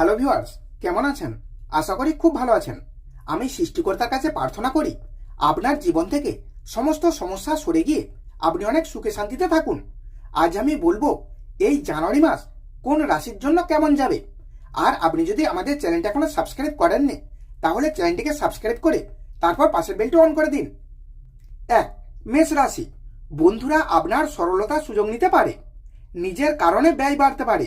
Hello viewers, কেমন আছেন? আশা করি খুব ভালো আছেন। আমি সৃষ্টিকর্তার কাছে প্রার্থনা করি, আপনার জীবন থেকে সমস্ত সমস্যা সরে গিয়ে আপনি অনেক সুখে শান্তিতে থাকুন। আজ আমি বলব, এই জানুয়ারি মাস কোন রাশির জন্য কেমন যাবে? আর আপনি যদি আমাদের চ্যানেলটা এখনও সাবস্ক্রাইব করেননি, তাহলে চ্যানেলটিকে সাবস্ক্রাইব করে তারপর পাশের বেলটি অন করে দিন। এক, মেষ রাশি। বন্ধুরা আপনার সরলতার সুযোগ নিতে পারে, নিজের কারণে ব্যয় বাড়তে পারে।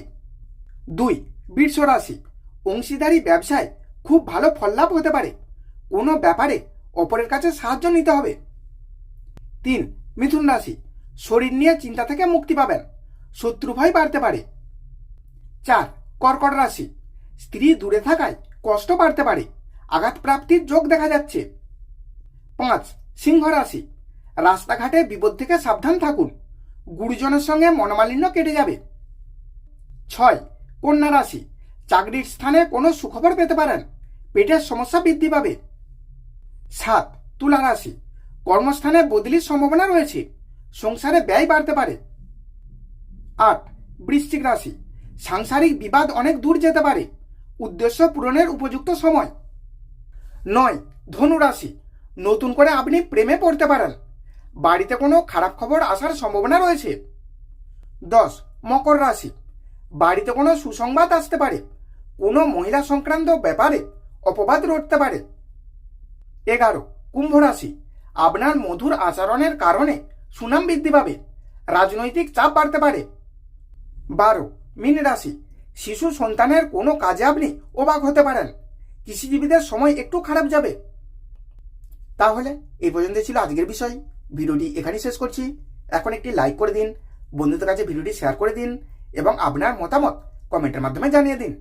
দুই বৃষ রাশি অংশীদারি ব্যবসায় খুব ভালো ফললাভ হতে পারে। কোনো ব্যাপারে অপরের কাছে সাহায্য নিতে হবে। তিন, মিথুন রাশি, শরীর নিয়ে চিন্তা থেকে মুক্তি পাবেন। শত্রু ভয় বাড়তে পারে। চার, কর্কট রাশি, স্ত্রী দূরে থাকায় কষ্ট বাড়তে পারে। আঘাত প্রাপ্তির যোগ দেখা যাচ্ছে। পাঁচ, সিংহ রাশি, রাস্তাঘাটে বিপদ থেকে সাবধান থাকুন। গুরুজনের সঙ্গে মনোমালিন্য কেটে যাবে। ছয় কন্যা রাশি, চাকরির স্থানে কোনো সুখবর পেতে পারেন। পেটের সমস্যা বৃদ্ধি পাবে। সাত, তুলা রাশি, কর্মস্থানে বদলির সম্ভাবনা রয়েছে। সংসারে ব্যয় বাড়তে পারে। আট, বৃশ্চিক রাশি, সাংসারিক বিবাদ অনেক দূর যেতে পারে। উদ্দেশ্য পূরণের উপযুক্ত সময়। নয়, ধনু রাশি, নতুন করে আপনি প্রেমে পড়তে পারেন। বাড়িতে কোনো খারাপ খবর আসার সম্ভাবনা রয়েছে। দশ, মকর রাশি বাড়িতে কোনো সুসংবাদ আসতে পারে, কোনো মহিলা সংক্রান্ত ব্যাপারে অপবাদ রটতে পারে। এগারো, কুম্ভ রাশি। আপনার মধুর আচরণের কারণে সুনাম বৃদ্ধি পাবে, রাজনৈতিক চাপ বাড়তে পারে। বারো, মীন রাশি। শিশু সন্তানের কোনো কাজে আপনি অবাক হতে পারেন, কৃষিজীবীদের সময় একটু খারাপ যাবে। তাহলে এই পর্যন্ত ছিল আজকের বিষয়। ভিডিওটি এখানেই শেষ করছি। এখন একটি লাইক করে দিন, বন্ধুদের কাছে ভিডিওটি শেয়ার করে দিন। এবং আপনার মতামত কমেন্টের মাধ্যমে জানিয়ে দিন।